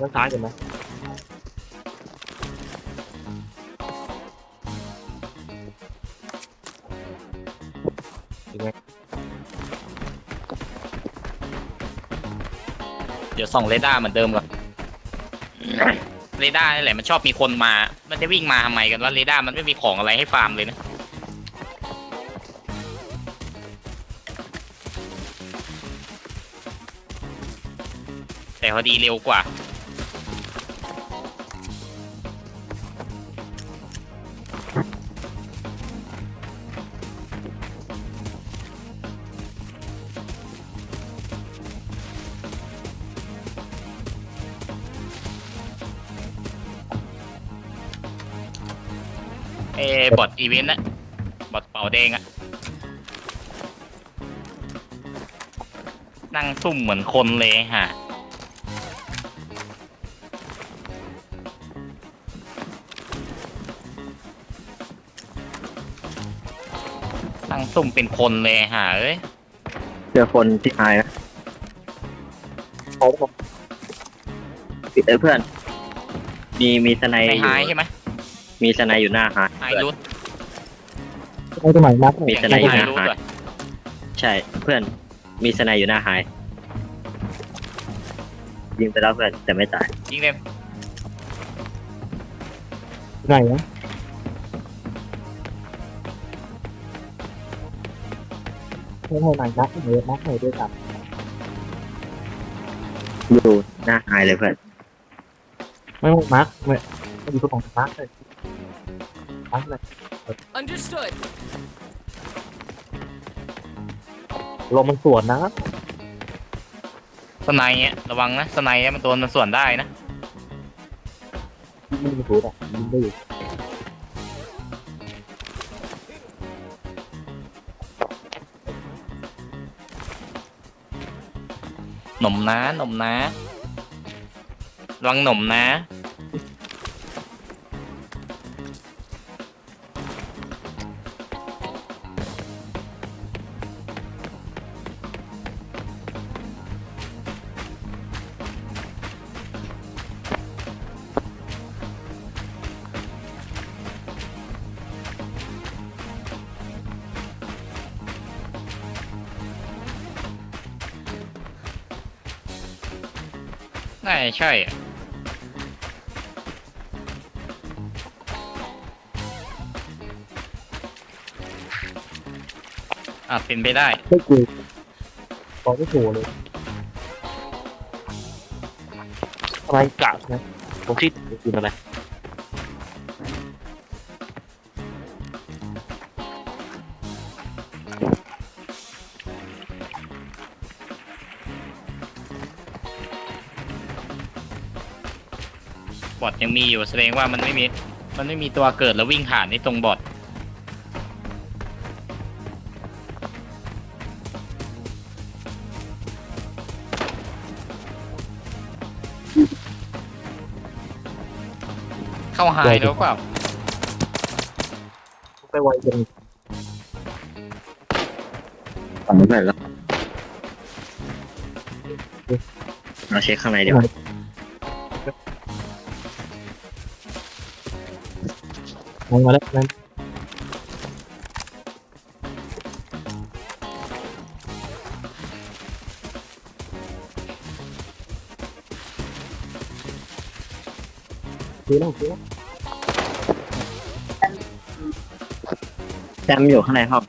ด้านซ้ายเห็นไหมเห็นไหมเดี๋ยวส่องเรดาร์เหมือนเดิมก่อน เรดาร์นี่แหละมันชอบมีคนมา มันจะวิ่งมาทำไมกันว่าเรดาร์มันไม่มีของอะไรให้ฟาร์มเลยนะ แต่พอดีเร็วกว่า บอทอีเวนต์นะบอทเป่าแดงอะนั่งซุ่มเหมือนคนเลยฮะนั่งซุ่มเป็นคนเลยฮะเอ้ยเจอคนที่หายนะเขาบอกเอ้ยเพื่อน มีมีสไนในอยู่ไฮใช่ไหมมีสไนอยู่หน้าหาย ไฮรูทไอ้ตรงไหนนับมีอย่างสไนนี้อยู่ไฮหน้ารูทหายด้วยใช่ เพื่อน มีสไนอยู่หน้าหาย ยิงไปแล้วเพื่อนแต่ไม่ตาย ยิงเต็มไหนนะไม่ให้ไหนนับไหนนับไหนด้วยกันอยู่หน้าหายเลยเพื่อนไม่ต้องมาร์คไม่ไม่อยู่ตรงของมาร์คเลย มาร์คเลย Understood. ลมมันสวนนะสไนด์เนี่ยระวังนะสไนด์เนี่ยมันตัวมันส่วนได้นะไม่มีสูดอะยิงได้อยู่หนมนะหนมนะระวังหนมนะ ใช่อะอะเป็นไปได้ ไม่กูบอกไม่ถูกเลยอะไรกะนะผมคิดกินอะไร ยังมีอยู่แสดงว่ามันไม่มี มันไม่มีตัวเกิดแล้ววิ่งผ่านในตรงบอทเข้าไฮแล้วเปล่าไปไวจังฝั่งนู้นเพื่อนแล้วเราเช็คข้างในเดี๋ยวา มันมาแล้วนั่นคือแล้วคือแล้วแซมอยู่ข้างในห้อง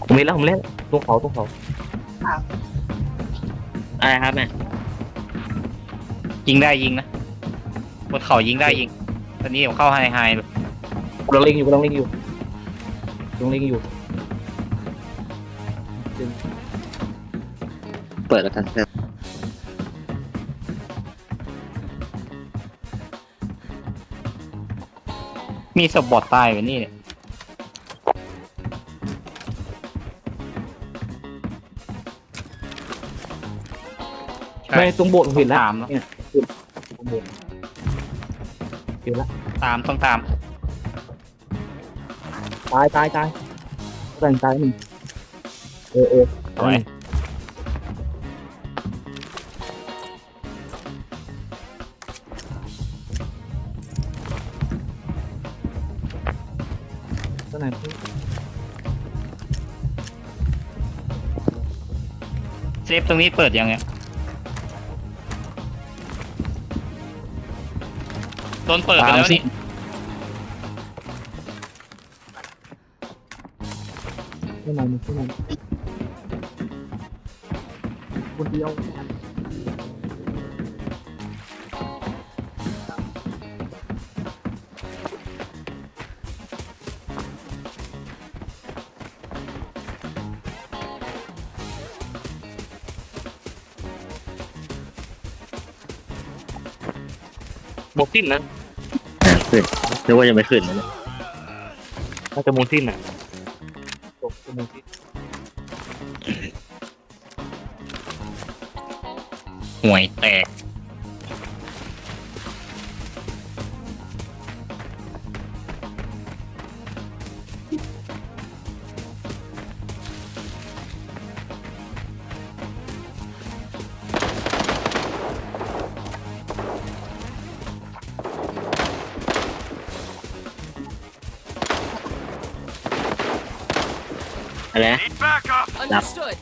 ผมเล่นแล้วผมเล่นตรงเขาตรงเขาอะไรครับแม่ยิ งได้ยิงนะบนเขายิงได้ยิง ตอนนี้ผมเข้าไฮไฮเลยกำลังเล่นอยู่กำลังเล่นอยู่กำลังเล่นอยู่ เปิดแล้วกันเพื่อนมีสปอร์ตตายไว้นี่เนี่ยใช่ไม่ตรงโบสถ์ผมเห็นแล้วตามแล้วเนี่ย ตรงโบสถ์เห็นแล้วตามต้องตามตายตายตายแรงตายหนึ่งเออเออสวยตัวไหนเซฟตรงนี้เปิดยังไง นเปิดไปแล้วนี่ตัวไหนตัวไหนคนเดียวบวกสิ้นนะอ่า ขึ้นนึกว่าจะไม่ขึ้นนะเนี่ยน่าจะมูลสิ้นอะจบมูลสิ้นห่วยแตก อะไรนะ Understood.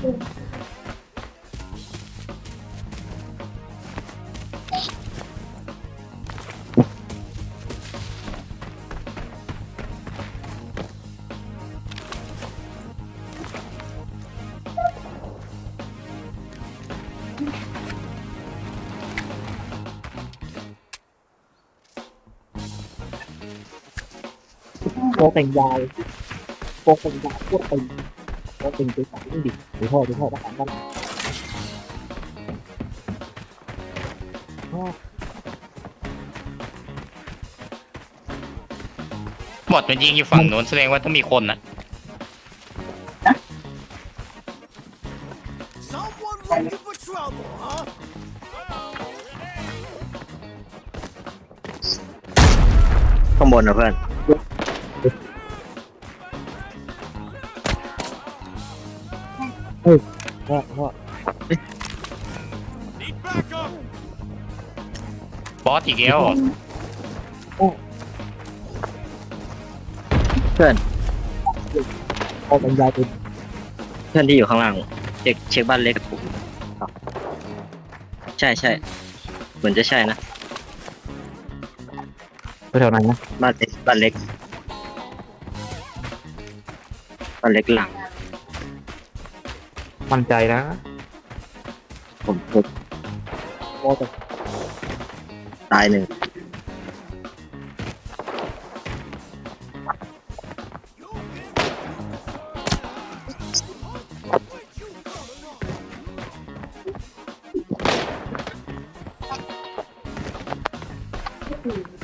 โป รแต่งยาวโปรแต่งยาวโคตรตึงโปรตึงไปสายนี่ดิดูพ่อดูพ่อประกันบ้านพ่อบอดมันยิงอยู่ฝั่งโน้นแสดงว่าต้องมีคนนะ Someone looking for trouble, huh? ข้างบนนะเพื่อน พ่อพ่อบอสอีกแล้วเพื่อนโปรแต่งยาวเป็นเพื่อนที่อยู่ข้างล่าง เช็คเช็คบ้านเล็กใช่ใช่เหมือนจะใช่นะไปแถวไหนนะบ้านเล็กบ้านเล็กบ้านเล็กหลัง มั่นใจนะ ผมผมโปรแต่ตายหนึ่งโ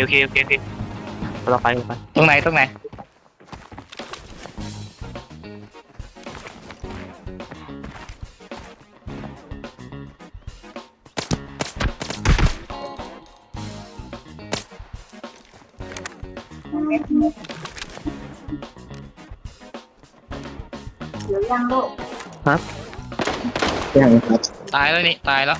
โอเคโอเคโอเคเราไปเราไปตรงไหนตรงไหนยังครับ ตายแล้วนี่ ตายแล้ว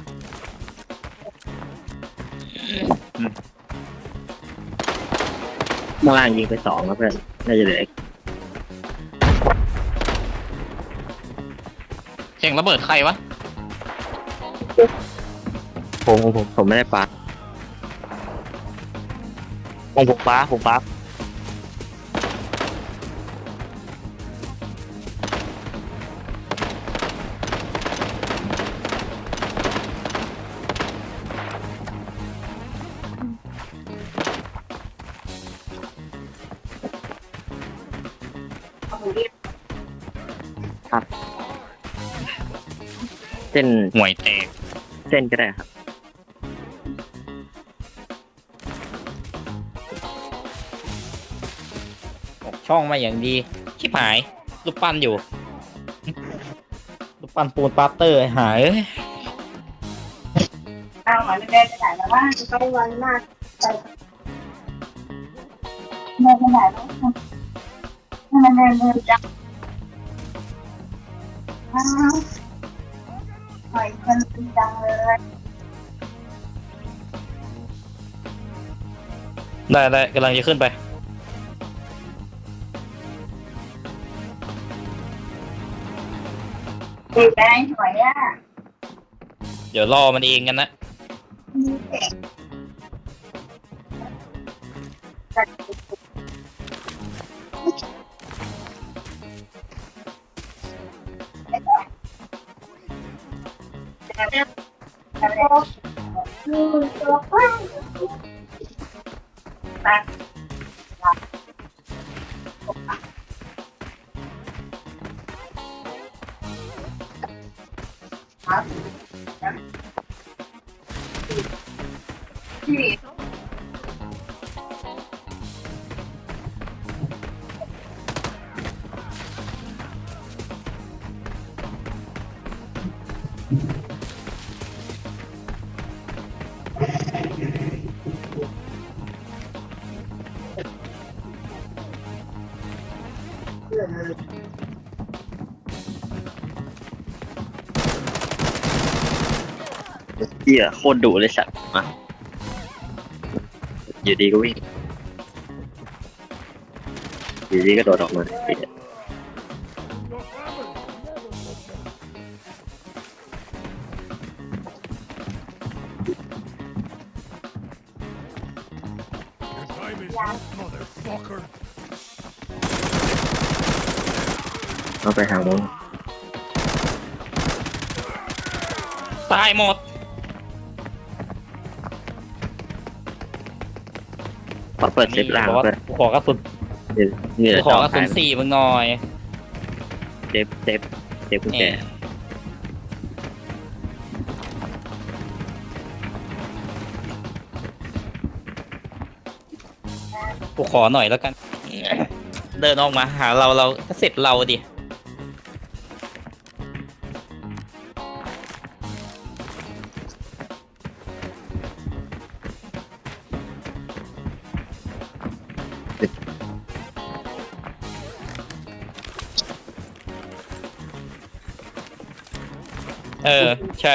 ข้างล่างยิงไปสองครับเพื่อน น่าจะเหลืออีกเสียงระเบิดใครวะ ผมผมผมผมไม่ได้ปาผมผมฟ้าผมฟ้า ส้นห่วยแตก เส้นก็ได้ครับ ออกช่องมาอย่างดี ชิบหายรูปปั้นอยู่ รูปปั้นปูนปาเตอร์หายเอ้ยเอาหอยไม่ได้ไปไหนแล้วว่าไปวันมากไปเดินไปไหนแล้วมันเดินเดินจังอ้าว หอยมันจังเลยได้ได้กำลังจะขึ้นไปดีใจหอยอะเดี๋ยวรอมันเองกันนะ มีเด็ก จั เหี้ยโคตรดุเลยสัตว์มาอยู่ดีก็วิ่งอยู่ดีก็โดดออกมาไอ้เหี้ย Your time is up, motherfucker. เอาไปหาโน้นตายหมด ขอเปิดเซฟล่างบอสเพื่อนกูขอกระสุนนี่แหกูละขจอองกระสุขานยสี่มึงหน่อยเซฟเซฟเซฟกุญแจนี่กูขอหน่อยแล้วกัน เดินออกมาหาเราเราก็เสร็จเราดิ ใช่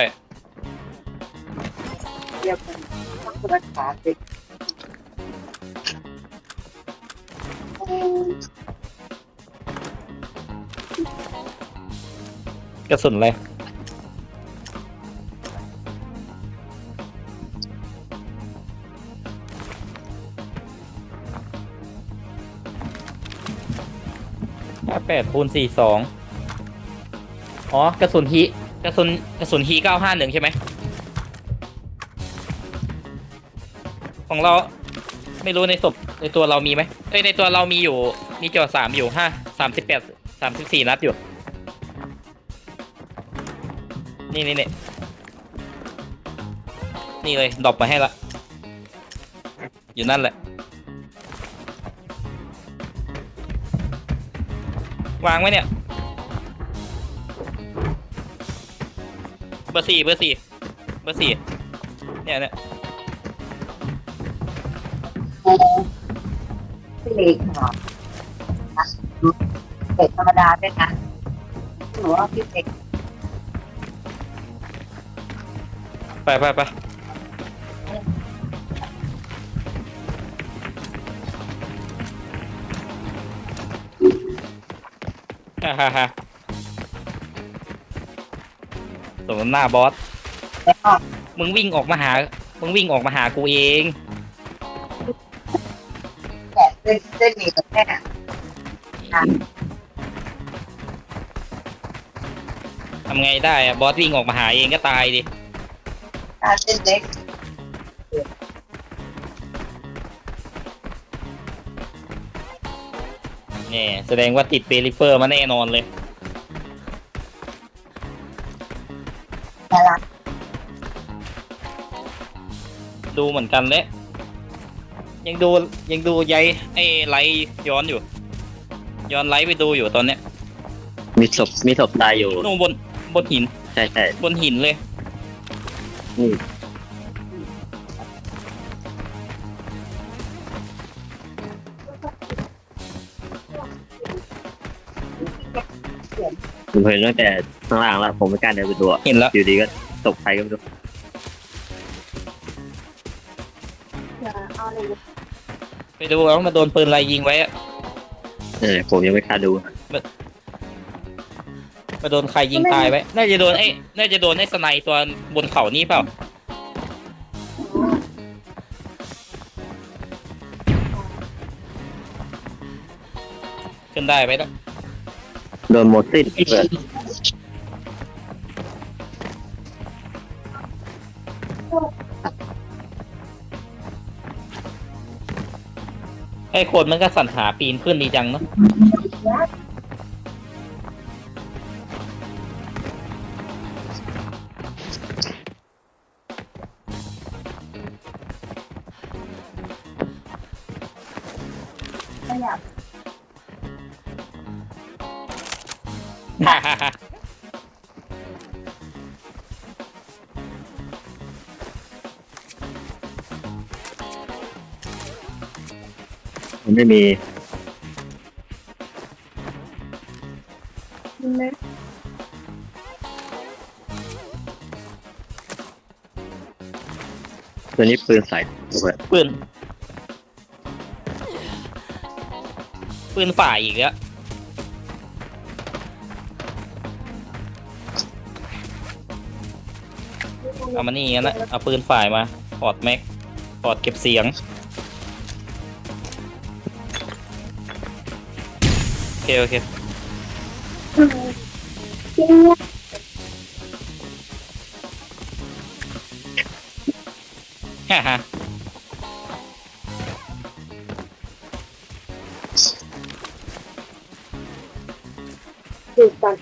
เดียวกันต้องรักษาเด็กกระสุนเลยห้าแปดคูณสี่สองอ๋อกระสุนฮี กระสุนกระสุนฮีเก้าห้าหนึ่งใช่ไหม ของเราไม่รู้ในศพในตัวเรามีไหมเอ้ยในตัวเรามีอยู่ มีจอสามอยู่ห้าสามสิบแปดสามสิบสี่นัดอยู่ นี่นี่นี่นี่เลยดรอปมาให้ละ อยู่นั่นแหละ วางไว้เนี่ย เบอร์สี่เบอร์สี่เบอร์สี่เนี่ยเนี่ยพี่เล็กเหรอเด็กธรรมดาด้วยนะหนูว่าพี่เล็กไปไปไปฮ่าฮ่าฮ่า สมน้ำหน้าบอสแล้วก็มึงวิ่งออกมาหา มึงวิ่งออกมาหากูเองแกะเส้นเส้นหมี่กับแม่ทำไงได้อะบอสวิ่งออกมาหาเองก็ตายดิ ตาเส้นเล็กเนี่ยแสดงว่าติดเปริเฟอร์มาแน่นอนเลย ดูเหมือนกันเลยยังดูยังดูยัยไอ้ไลท์ย้อนอยู่ ย้อนไลท์ไปดูอยู่ตอนเนี้ยมีศพมีศพตายอยู่ นู่นบนบนหิน ใช่ใช่บนหินเลย นี่ผมเห็นตั้งแต่ข้างล่างแล้วผมไม่กล้าเดินไปดูอะเห็นแล้ว อยู่ดีก็ตกใครก็ไม่รู้ ไปดูแล้วมาโดนปืนอะไรยิงไว้อะเออผมยังไม่กล้าดูมาโดนใครยิงตายไว้ น่าจะโดนไอ้ น่าจะโดนไอ้สไนด์ตัวบนเขานี่เปล่า ขึ้นได้ไหมล่ะโดนหมดสิ้นเพื่อน ไอ้คนมันก็สั่นหาปีนขึ้นดีจังเนาะ มันไม่มีเลยตัวนี้ปืนใส่เพื่อนปืน ปืนฝ่ายอีกแล้วเอามานี่กันนะเอาปืนฝ่ายมาปอดแม็กปอดเก็บเสียง โอเคโอเคจริงฮ่าฮ่าดูกัน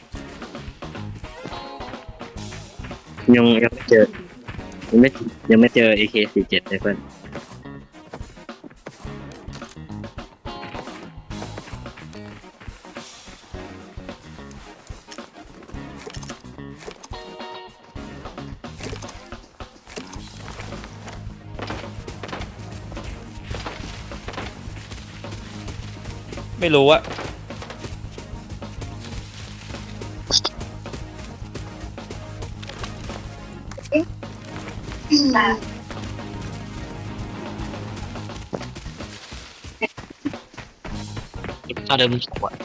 ยังยังไม่เจอ ยังไม่ยังไม่เจอ AK47 เลยเพื่อน ไม่รู้อะถ้าเดิมสองอะ